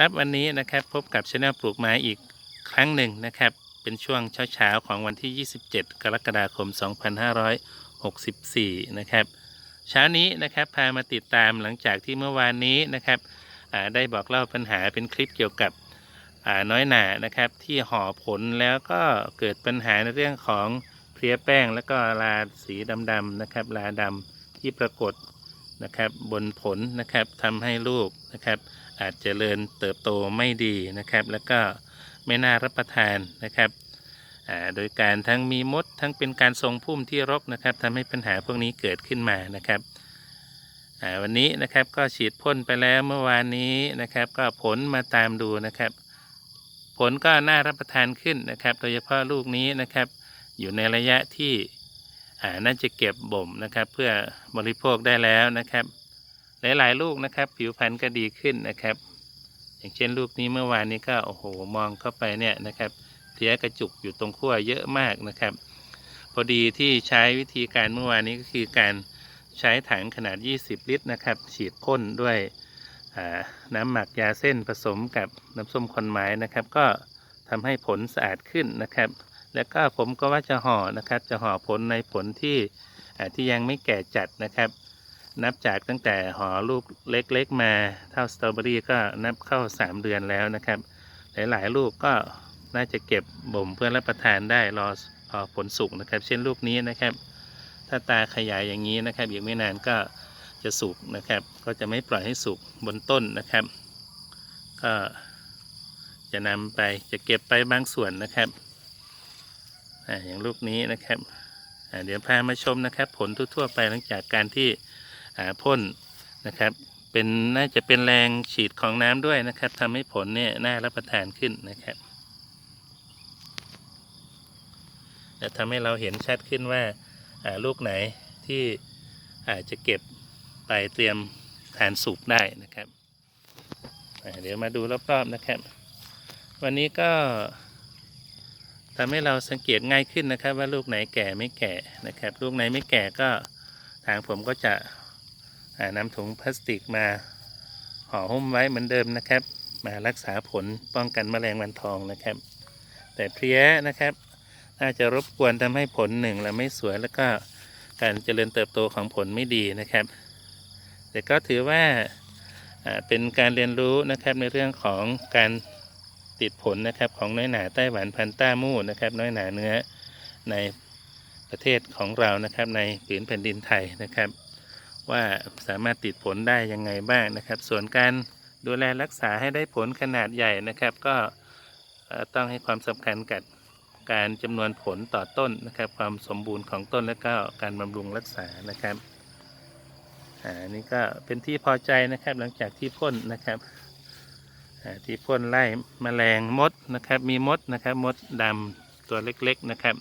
ครับวันนี้นะครับพบกับช anel ปลูกไม้อีกครั้งหนึ่งนะครับ เป็นช่วงเช้าๆของวันที่ 27 กรกฎาคม 2564 นะครับเช้านี้นะครับพามาติดตามหลังจากที่เมื่อวานนี้นะครับได้บอกเล่าปัญหาเป็นคลิปเกี่ยวกับน้อยหนานะครับ ที่ห่อผลแล้วก็เกิดปัญหาในเรื่องของเพลียแป้ง แล้วก็ลาสีดำๆนะครับลาดำที่ปรากฏ นะครับบนผลนะครับทำให้ลูกนะครับอาจจะเจริญเติบโตไม่ดีนะครับ แล้วก็ไม่น่ารับประทานนะครับโดยการทั้งมีมดทั้งเป็นการทรงพุ่มที่รกนะครับทำให้ปัญหาพวกนี้เกิดขึ้นมานะครับวันนี้นะครับก็ฉีดพ่นไปแล้วเมื่อวานนี้นะครับ ก็ผลมาตามดูนะครับ ผลก็น่ารับประทานขึ้นนะครับ โดยเฉพาะลูกนี้นะครับ อยู่ในระยะที่ น่าจะเก็บบ่มนะครับ เพื่อบริโภคได้แล้วนะครับ หลายๆ ลูกนะครับ ผิวพรรณก็ดีขึ้นนะครับ อย่างเช่นลูกนี้เมื่อวานนี้ก็โอ้โหมองเข้าไปเนี่ยนะครับเพลี้ยกระจุกอยู่ตรงขั้วเยอะมากนะครับ พอดีที่ใช้วิธีการเมื่อวานนี้ก็คือการใช้ถังขนาด 20 ลิตรนะครับ ฉีดพ่นด้วยน้ำหมักยาเส้นผสมกับน้ำส้มควันไม้นะครับ ก็ทำให้ผลสะอาดขึ้นนะครับ แล้วก็ผมก็ว่าจะห่อนะครับ จะห่อผลในผลที่ที่ยังไม่แก่จัดนะครับ นับจากตั้งแต่ห่อลูกเล็กๆมาเท่าสตรอเบอรี่ก็นับเข้า 3 เดือนแล้วนะครับ หลายๆ ลูกก็น่าจะเก็บบ่มเพื่อรับประทานได้รอรอผลสุกนะครับ เช่นลูกนี้นะครับ ถ้าตาขยายอย่างนี้นะครับอีกไม่นานก็จะสุกนะครับ ก็จะไม่ปล่อยให้สุกบนต้นนะครับ ก็จะนำไปจะเก็บไปบางส่วนนะครับ อย่างลูกนี้นะครับเดี๋ยวพามาชมนะครับ ผลทั่วๆไปหลังจากการที่พ่นนะครับ เป็นน่าจะเป็นแรงฉีดของน้ำด้วยนะครับทำให้ผลเนี่ยน่ารับประทานขึ้นนะครับและทำให้เราเห็นชัดขึ้นว่าลูกไหนที่อาจจะเก็บไปเตรียมทานสุกได้นะครับ เดี๋ยวมาดูรอบๆนะครับ วันนี้ก็ ทำให้เราสังเกตง่ายขึ้นนะครับ ว่าลูกไหนแก่ไม่แก่นะครับ ลูกไหนไม่แก่ก็ทางผมก็จะนำถุงพลาสติกมาห่อหุ้มไว้เหมือนเดิมนะครับ มารักษาผลป้องกันแมลงวันทองนะครับ แต่เพลี้ยนะครับ น่าจะรบกวนทำให้ผลหนึ่งและไม่สวยแล้วก็การเจริญเติบโตของผลไม่ดีนะครับ แต่ก็ถือว่าเป็นการเรียนรู้นะครับในเรื่องของการ ติดผลนะครับของน้อยหนาไต้หวันพันต้ามู่นะครับน้อยหนาเนื้อในประเทศของเรานะครับในผืนแผ่นดินไทยนะครับ ว่าสามารถติดผลได้ยังไงบ้างนะครับ ส่วนการดูแลรักษาให้ได้ผลขนาดใหญ่นะครับ ก็ต้องให้ความสำคัญกับการจำนวนผลต่อต้นนะครับ ความสมบูรณ์ของต้นและก็การบำรุงรักษานะครับอ่านี่ก็เป็นที่พอใจนะครับหลังจากที่พ่นนะครับ ที่พ่นไล่แมลงมดนะครับ มีมดนะครับมดดำตัวเล็กๆนะครับ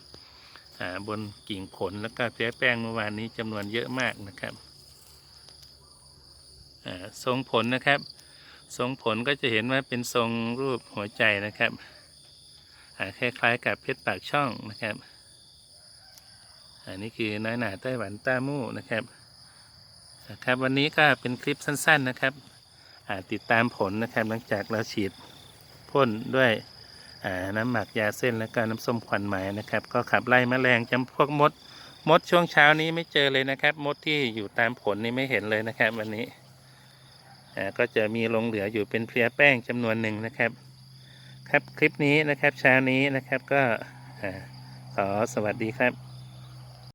บนกิ่งผลแล้วก็เพี้ยแป้งเมื่อวานนี้จำนวนเยอะมากนะครับทรงผลนะครับ ทรงผลก็จะเห็นว่าเป็นทรงรูปหัวใจนะครับคล้ายๆกับเพชรปากช่องนะครับ อันนี้คือน้อยหนาไต้หวันต้ามู่นะครับนะครับ วันนี้ก็เป็นคลิปสั้น ๆนะครับ ติดตามผลนะครับหลังจากเราฉีดพ่นด้วยน้ำหมักยาเส้นและก็น้ำส้มควันไหมนะครับ ก็ขับไล่แมลงจำพวกมด มดช่วงเช้านี้ไม่เจอเลยนะครับ มดที่อยู่ตามผลนี่ไม่เห็นเลยนะครับ วันนี้ก็จะมีลงเหลืออยู่เป็นเพลียแป้งจำนวนหนึ่งนะครับ ครับคลิปนี้นะครับเช้านี้นะครับก็ขอสวัสดีครับ